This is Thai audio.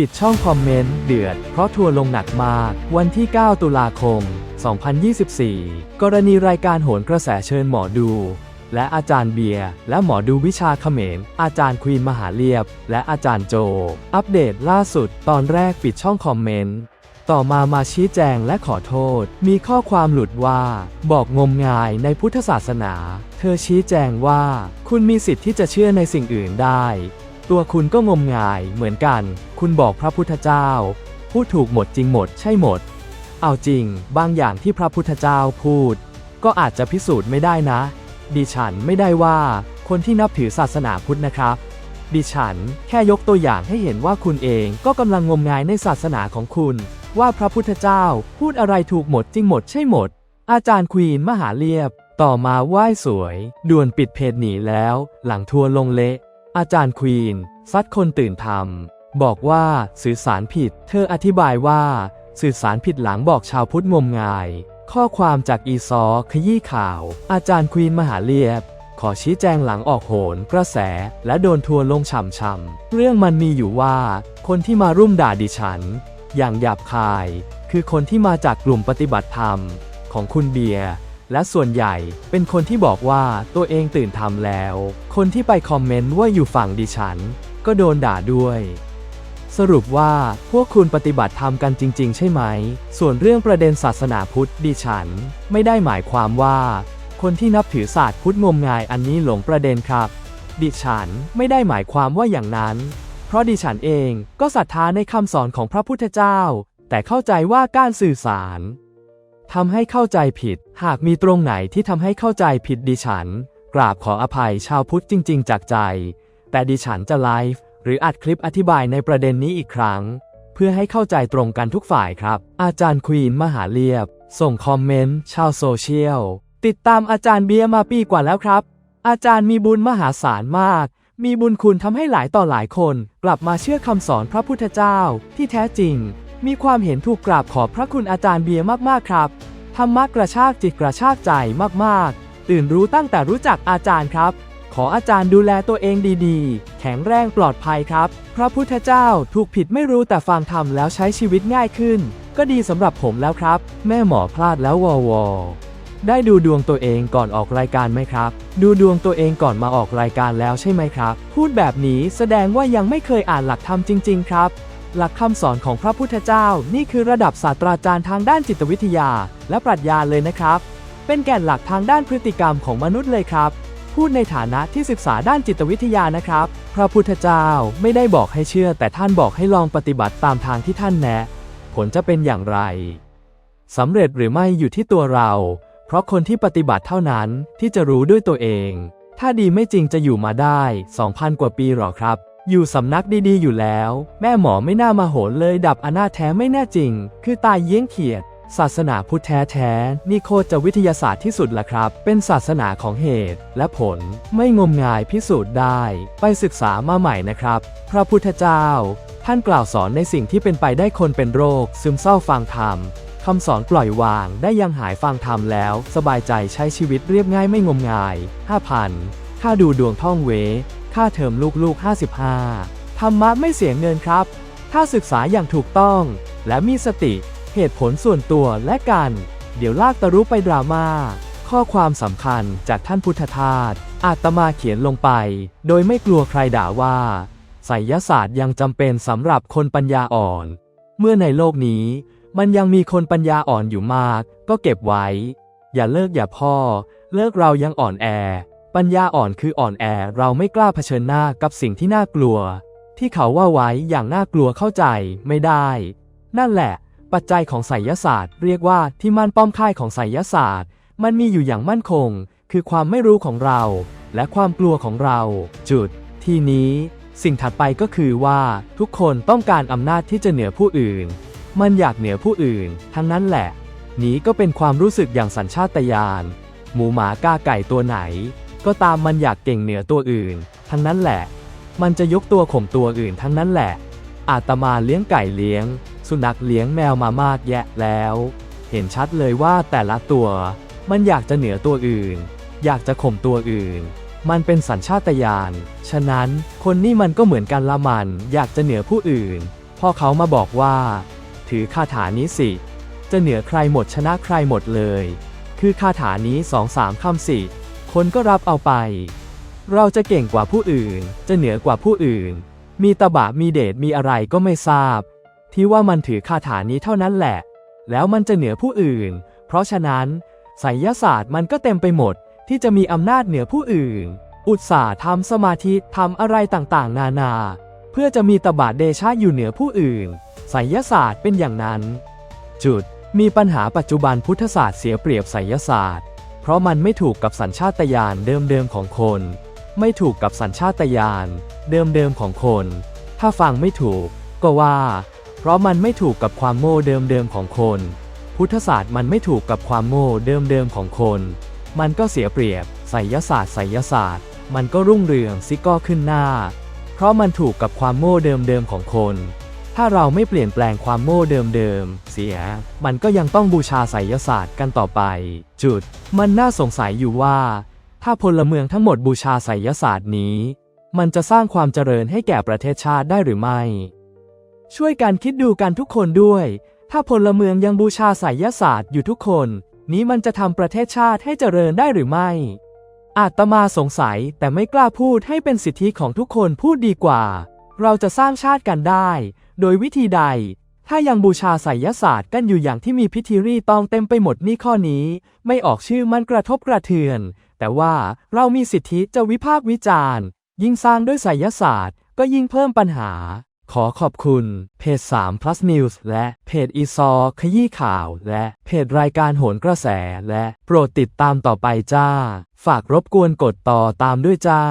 ปิดช่องคอมเมนต์เดือด เพราะทัวร์ลงหนักมาก วันที่ 9 ตุลาคม 2024 กรณีรายการโหนกระแสเชิญหมอดู และอาจารย์เบียร์และหมอดูวิชาเขมร อาจารย์ควีนมหาเรียบ และอาจารย์โจ อัปเดตล่าสุด ตอนแรกปิดช่องคอมเมนต์ ต่อมามาชี้แจงและขอโทษ มีข้อความหลุดว่า บอกงมงายในพุทธศาสนา เธอชี้แจงว่า คุณมีสิทธิ์ที่จะเชื่อในสิ่งอื่นได้ ตัวคุณก็งมงายเหมือนกัน คุณบอกพระพุทธเจ้า พูดถูกหมดจริงหมดใช่หมด เอาจริง บางอย่างที่พระพุทธเจ้าพูด ก็อาจจะพิสูจน์ไม่ได้นะ ดิฉันไม่ได้ว่า คนที่นับถือศาสนาพุทธนะครับ ดิฉันแค่ยกตัวอย่างให้เห็นว่าคุณเองก็กำลังงมงายในศาสนาของคุณ ว่าพระพุทธเจ้าพูดอะไรถูกหมดจริงหมดใช่หมด อาจารย์ควีนมหาเรียบ ต่อมาไหว้สวย ด่วนปิดเพจหนีแล้ว หลังทัวร์ลงเละ อาจารย์ควีนซัดคนตื่นทำบอกว่าสื่อสารผิด เธออธิบายว่า สื่อสารผิดหลังบอกชาวพุทธงมงาย ข้อความจากอีซอขยี้ข่าว อาจารย์ควีนมหาเรียบ ขอชี้แจงหลังออกโหนกระแสและโดนทัวร์ลงฉ่ำๆเรื่องมันมีอยู่ว่า คนที่มารุ่มด่าดิฉัน อย่างหยาบคาย คือคนที่มาจากกลุ่มปฏิบัติธรรม ของคุณเบียร์ และส่วนใหญ่เป็นคนที่บอกว่าตัวเองตื่นทำแล้ว คนที่ไปคอมเมนต์ว่าอยู่ฝั่งดิฉัน ก็โดนด่าด้วย สรุปว่าพวกคุณปฏิบัติธรรมกันจริง ๆ ใช่ไหม ส่วนเรื่องประเด็นศาสนาพุทธดิฉัน ไม่ได้หมายความว่า คนที่นับถือศาสตร์พุทธงมงายอันนี้หลงประเด็นครับ ดิฉันไม่ได้หมายความว่าอย่างนั้น เพราะดิฉันเองก็ศรัทธาในคำสอนของพระพุทธเจ้า แต่เข้าใจว่าการสื่อสาร ทำให้เข้าใจผิด หากมีตรงไหนที่ทำให้เข้าใจผิดดิฉัน กราบขออภัยชาวพุทธจริง ๆ จากใจ แต่ดิฉันจะไลฟ์หรืออัดคลิปอธิบายในประเด็นนี้อีกครั้ง เพื่อให้เข้าใจตรงกันทุกฝ่ายครับ อาจารย์ควีนมหาเรียบ ส่งคอมเมนต์ชาวโซเชียล ติดตามอาจารย์เบียร์มาปีกว่าแล้วครับ อาจารย์มีบุญมหาศาลมาก มีบุญคุณทำให้หลายต่อหลายคน กลับมาเชื่อคำสอนพระพุทธเจ้าที่แท้จริง มีความเห็นถูกกราบขอบพระคุณอาจารย์เบียร์มากๆครับ ธรรมะกระชากจิตกระชากใจมากๆ ตื่นรู้ตั้งแต่รู้จักอาจารย์ครับ ขออาจารย์ดูแลตัวเองดีๆ แข็งแรงปลอดภัยครับ พระพุทธเจ้าถูกผิดไม่รู้แต่ฟังธรรมแล้วใช้ชีวิตง่ายขึ้น ก็ดีสำหรับผมแล้วครับ แม่หมอพลาดแล้ววอวอได้ดูดวงตัวเองก่อนออกรายการไหมครับ ดูดวงตัวเองก่อนมาออกรายการแล้วใช่ไหมครับ พูดแบบนี้แสดงว่ายังไม่เคยอ่านหลักธรรมจริง ๆ ครับ หลักคำสอนของพระพุทธเจ้า นี่คือระดับศาสตราจารย์ทางด้านจิตวิทยา และปรัชญาเลยนะครับ เป็นแก่นหลักทางด้านพฤติกรรมของมนุษย์เลยครับ พูดในฐานะที่ศึกษาด้านจิตวิทยานะครับ พระพุทธเจ้าไม่ได้บอกให้เชื่อ แต่ท่านบอกให้ลองปฏิบัติตามทางที่ท่านแนะ ผลจะเป็นอย่างไรสำเร็จหรือไม่อยู่ที่ตัวเรา เพราะคนที่ปฏิบัติเท่านั้นที่จะรู้ด้วยตัวเอง ถ้าดีไม่จริงจะอยู่มาได้ 2,000 กว่าปีหรอครับ อยู่สำนักดีๆอยู่แล้ว แม่หมอไม่น่ามาโหนเลยดับอนาแท้ไม่แน่จริง คือตายเยี่ยงเขียด ศาสนาพุทธแท้ๆนี่โคจะวิทยาศาสตร์ที่สุดละครับ เป็นศาสนาของเหตุและผล ไม่งมงายพิสูจน์ได้ ไปศึกษามาใหม่นะครับ พระพุทธเจ้า ท่านกล่าวสอนในสิ่งที่เป็นไปได้คนเป็นโรค ซึมเศร้าฟังธรรมคำสอนปล่อยวางได้ยังหายฟังธรรมแล้ว สบายใจใช้ชีวิตเรียบง่ายไม่งมงาย 5,000 ค่าดูดวงท่องเว ค่าเทอมลูกๆ 55 ธรรมะไม่เสียเงินครับ ถ้าศึกษาอย่างถูกต้อง และมีสติ เหตุผลส่วนตัวและกัน เดี๋ยวลากตะรุไปดราม่า ข้อความสำคัญจากท่านพุทธทาสอาตมาเขียนลงไป โดยไม่กลัวใครด่าว่าไสยศาสตร์ยังจำเป็นสำหรับคนปัญญาอ่อน เมื่อในโลกนี้ มันยังมีคนปัญญาอ่อนอยู่มาก ก็เก็บไว้ อย่าเลิกอย่าพ่อ เลิกเรายังอ่อนแอ ปัญญาอ่อนคืออ่อนแอเราไม่กล้าเผชิญหน้ากับสิ่งที่น่ากลัว ที่เขาว่าไว้อย่างน่ากลัวเข้าใจไม่ได้ นั่นแหละ ปัจจัยของไสยศาสตร์ เรียกว่าที่มั่นป้อมค่ายของไสยศาสตร์ มันมีอยู่อย่างมั่นคง คือความไม่รู้ของเรา และความกลัวของเรา จุด ที่นี้ สิ่งถัดไปก็คือว่าทุกคนต้องการอำนาจที่จะเหนือผู้อื่น มันอยากเหนือผู้อื่น ทั้งนั้นแหละ นี้ก็เป็นความรู้สึกอย่างสัญชาตญาณหมูหมากาไก่ตัวไหน ก็ตามมันอยากเก่งเหนือตัวอื่น ทั้งนั้นแหละ มันจะยกตัวข่มตัวอื่นทั้งนั้นแหละ อาตมาเลี้ยงไก่เลี้ยง สุนัขเลี้ยงแมวมามากแยะแล้ว เห็นชัดเลยว่าแต่ละตัว มันอยากจะเหนือตัวอื่น อยากจะข่มตัวอื่น มันเป็นสัญชาตญาณ ฉะนั้นคนนี่มันก็เหมือนกันละมัน อยากจะเหนือผู้อื่น พ่อเขามาบอกว่า ถือคาถานี้สิ จะเหนือใครหมดชนะใครหมดเลย คือคาถานี้สองสามคำสิ คนก็รับเอาไป เราจะเก่งกว่าผู้อื่น จะเหนือกว่าผู้อื่น มีตบะมีเดชมีอะไรก็ไม่ทราบ ที่ว่ามันถือคาถานี้เท่านั้นแหละ แล้วมันจะเหนือผู้อื่น เพราะฉะนั้นไสยศาสตร์มันก็เต็มไปหมดที่จะมีอำนาจเหนือผู้อื่น อุตสาห์ทำสมาธิทำอะไรต่างๆ นานา เพื่อจะมีตบะเดชะอยู่เหนือผู้อื่นไสยศาสตร์เป็นอย่างนั้น จุดมีปัญหาปัจจุบันพุทธศาสตร์เสียเปรียบไสยศาสตร์ เพราะมันไม่ถูกกับสัญชาตญาณเดิมๆของคน ไม่ถูกกับสัญชาตญาณเดิมๆของคน ถ้าฟังไม่ถูก ก็ว่า เพราะมันไม่ถูกกับความโง่เดิมๆของคน พุทธศาสตร์มันไม่ถูกกับความโง่เดิมๆของคน มันก็เสียเปรียบไสยศาสตร์ไสยศาสตร์ มันก็รุ่งเรืองซิก็ขึ้นหน้า เพราะมันถูกกับความโง่เดิมๆของคน ถ้าเราไม่เปลี่ยนแปลงความโง่เดิมๆเสีย มันก็ยังต้องบูชาไสยศาสตร์กันต่อไป จุด มันน่าสงสัยอยู่ว่า ถ้าพลเมืองทั้งหมดบูชาไสยศาสตร์นี้ มันจะสร้างความเจริญให้แก่ประเทศชาติได้หรือไม่ ช่วยกันคิดดูกันทุกคนด้วย ถ้าพลเมืองยังบูชาไสยศาสตร์อยู่ทุกคน นี้มันจะทำประเทศชาติให้เจริญได้หรือไม่อาตมาสงสัยแต่ไม่กล้าพูดให้เป็นสิทธิของทุกคนพูดดีกว่า เราจะสร้างชาติกันได้ โดยวิธีใด ถ้ายังบูชาไสยศาสตร์กันอยู่อย่างที่มีพิธีรีตองเต็มไปหมดนี่ข้อนี้ ไม่ออกชื่อมันกระทบกระเทือน แต่ว่าเรามีสิทธิจะวิพากษ์วิจารณ์ ยิ่งสร้างด้วยไสยศาสตร์ ก็ยิ่งเพิ่มปัญหา ขอขอบคุณเพจ3 plus news และเพจอีซอขยี้ข่าว และเพจรายการโหนกระแส และโปรดติดตามต่อไปจ้า ฝากรบกวนกดต่อตามด้วยจ้า